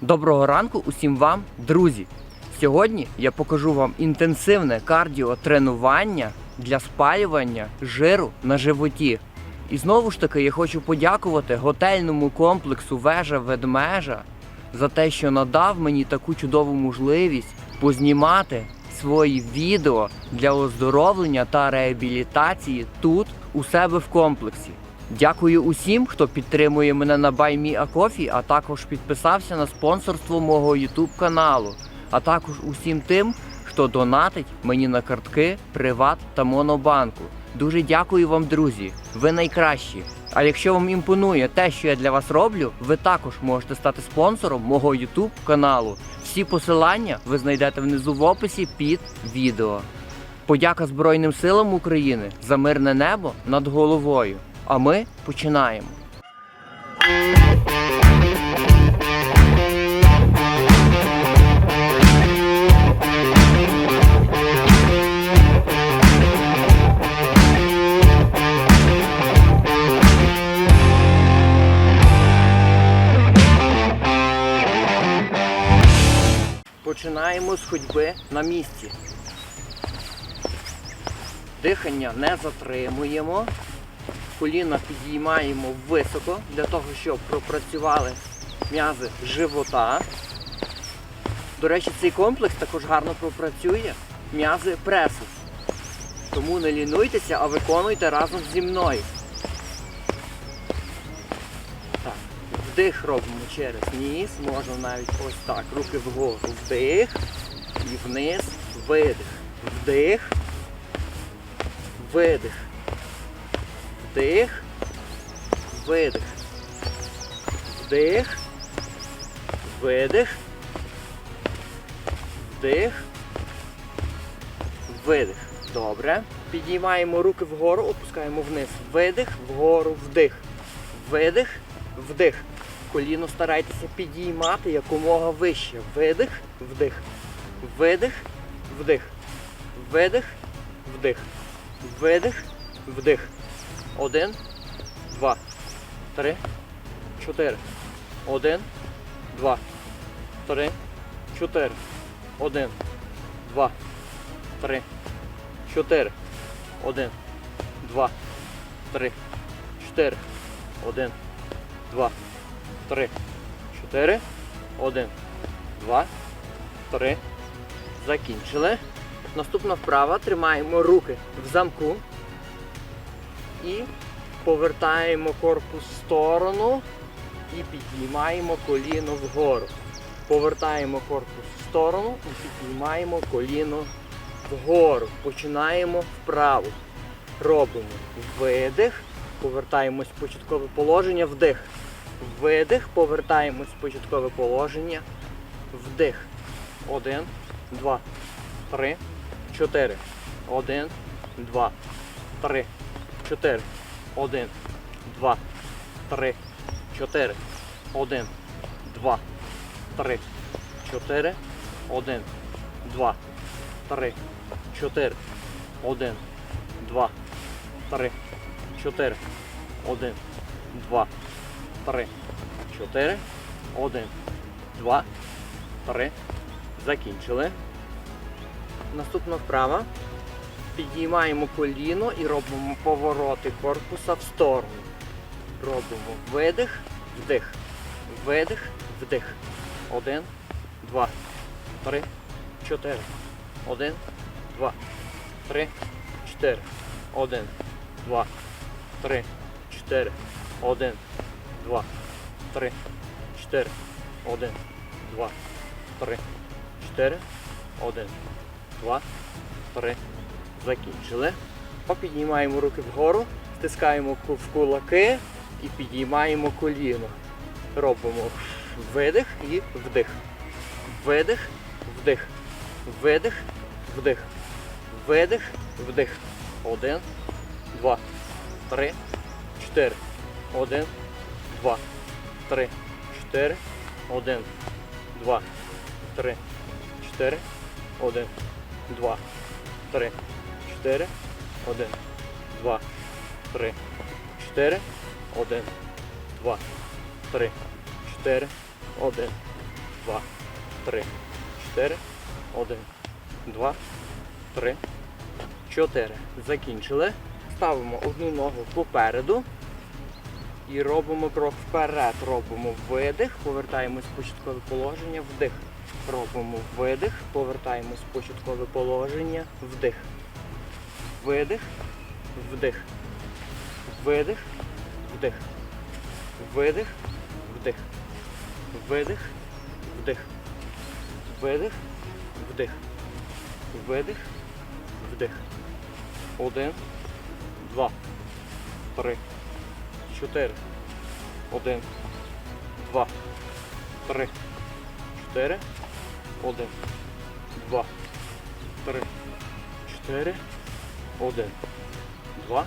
Доброго ранку усім вам, друзі! Сьогодні я покажу вам інтенсивне кардіотренування для спалювання жиру на животі. І знову ж таки я хочу подякувати готельному комплексу Вежа Ведмежа за те, що надав мені таку чудову можливість познімати свої відео для оздоровлення та реабілітації тут, у себе в комплексі. Дякую усім, хто підтримує мене на BuyMeACoffee, а також підписався на спонсорство мого YouTube каналу, а також усім тим, хто донатить мені на картки Приват та Монобанку. Дуже дякую вам, друзі. Ви найкращі. А якщо вам імпонує те, що я для вас роблю, ви також можете стати спонсором мого YouTube каналу. Всі посилання ви знайдете внизу в описі під відео. Подяка Збройним силам України за мирне небо над головою. А ми починаємо. Починаємо з ходьби на місці. Дихання не затримуємо. Коліна підіймаємо високо для того, щоб пропрацювали м'язи живота. До речі, цей комплекс також гарно пропрацює м'язи пресу. Тому не лінуйтеся, а виконуйте разом зі мною. Так, вдих робимо через ніс, можна навіть ось так. Руки вгору. Вдих і вниз, видих. Вдих, видих. Вдих, видих. Вдих, видих. Вдих. Видих. Добре. Піднімаємо руки вгору, опускаємо вниз. Видих, вгору, вдих. Видих, вдих. Коліно старайтеся підіймати якомога вище. Видих, вдих. Видих, вдих. Видих, вдих. Видих, вдих. Один, два, три, чотири. Один, два, три, чотири. Один, два, три, чотири. Один, два, три, чотири. Один, два, три, чотири. Один, два, три. Закінчили. Наступна вправа. Тримаємо руки в замку і повертаємо корпус в сторону і піднімаємо коліно вгору. Повертаємо корпус в сторону і піднімаємо коліно вгору. Починаємо вправо. Робимо видих, повертаємось в початкове положення, вдих. Видих, повертаємось в початкове положення, вдих. Один, два, три, чотири. Один, два, три, чотири. Один, два, три, чотири. Один, два, три, чотири. Один, два, три, чотири. Один, два, три, чотири. Один, два, три, чотири. Один, два, три. Закінчили. Наступна вправа. Підіймаємо коліно і робимо повороти корпуса в сторону. Робимо видих, вдих, видих, вдих. Один, два, три, чотири. Один, два, три, чотири. Один, два, три, чотири. Один, два, три, чотири. Один, два, три, чотири. Один, два, три. Закінчили. Попіднімаємо руки вгору, стискаємо в кулаки і підіймаємо коліно. Робимо видих і вдих. Видих, вдих. Видих, вдих. Видих, вдих. Один, два, три, чотири. Один, два, три, чотири. Один, два, три, чотири. Один, два, три, чотири. Один, два, три, чотири. Один, два, три, чотири. Один, два, три, чотири, один, два, три, чотири. Закінчили. Ставимо одну ногу попереду і робимо крок вперед. Робимо видих, повертаємось в початкове положення, вдих. Робимо видих, повертаємось в початкове положення, вдих. Видих, вдих. Видих, вдих. Видих, вдих. Видих, вдих. Видих, вдих. Видих, вдих. Один, два, три, чотири. Один, два, три, чотири. Один, два, три, чотири. Один, два,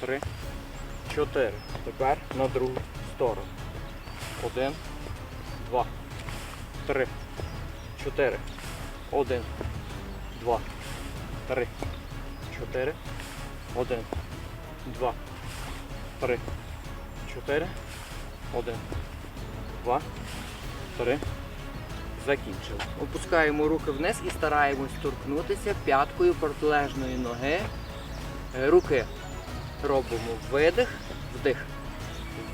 три, чотири. Тепер на другу сторону. Один, два, три, чотири. Один, два, три, чотири. Один, два, три, чотири. Один, два, три. Закінчили. Опускаємо руки вниз і стараємось торкнутися п'яткою протилежної ноги. Е, Руки робимо видих, вдих,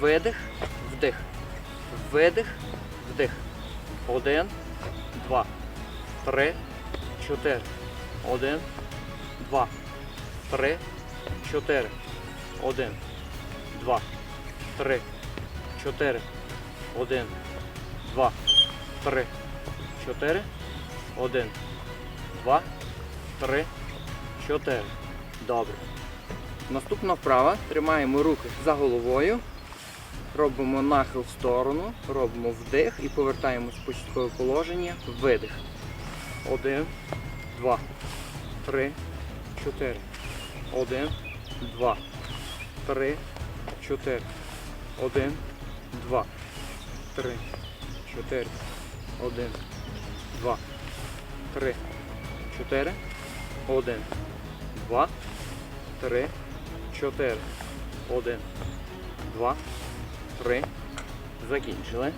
видих, вдих, видих, вдих. Один, два, три, чотири. Один, два, три, чотири. Один, два, три, чотири. Один, два, три, чотири. Один, два, три, чотири. Добре. Наступна вправа. Тримаємо руки за головою. Робимо нахил в сторону, робимо вдих і повертаємось в початкове положення. Видих. Один, два, три, чотири. Один, два, три, чотири. Один, два, три, чотири. Один, два, три, чотири. Один, два, три, чотири. Один, два, три. Закінчили.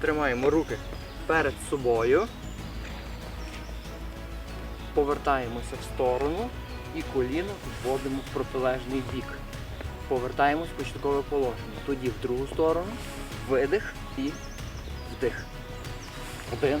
Тримаємо руки перед собою. Повертаємося в сторону і коліно вводимо в протилежний бік. Повертаємось в початкове положення. Тоді в другу сторону. Видих і вдих. Один,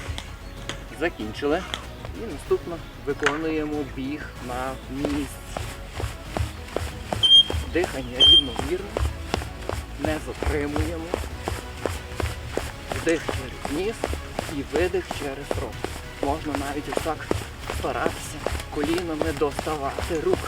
Закінчили. І наступно виконуємо біг на місці. Дихання рівновірно. Не затримуємо. Вдих через ніс і видих через рот. Можна навіть ось так старатися колінами доставати рук.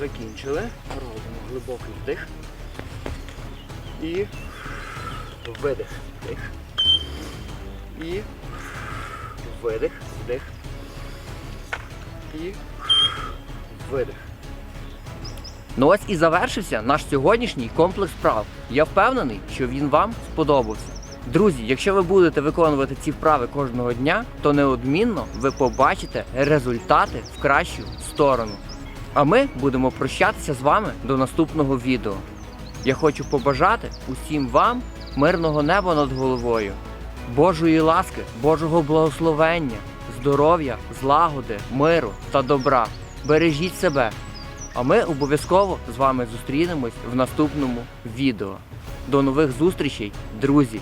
Закінчили. Робимо глибокий вдих. І видих. Вдих. І видих. Вдих. І видих. Ну ось і завершився наш сьогоднішній комплекс вправ. Я впевнений, що він вам сподобався. Друзі, якщо ви будете виконувати ці вправи кожного дня, то неодмінно ви побачите результати в кращу сторону. А ми будемо прощатися з вами до наступного відео. Я хочу побажати усім вам мирного неба над головою, Божої ласки, Божого благословення, здоров'я, злагоди, миру та добра. Бережіть себе. А ми обов'язково з вами зустрінемось в наступному відео. До нових зустрічей, друзі!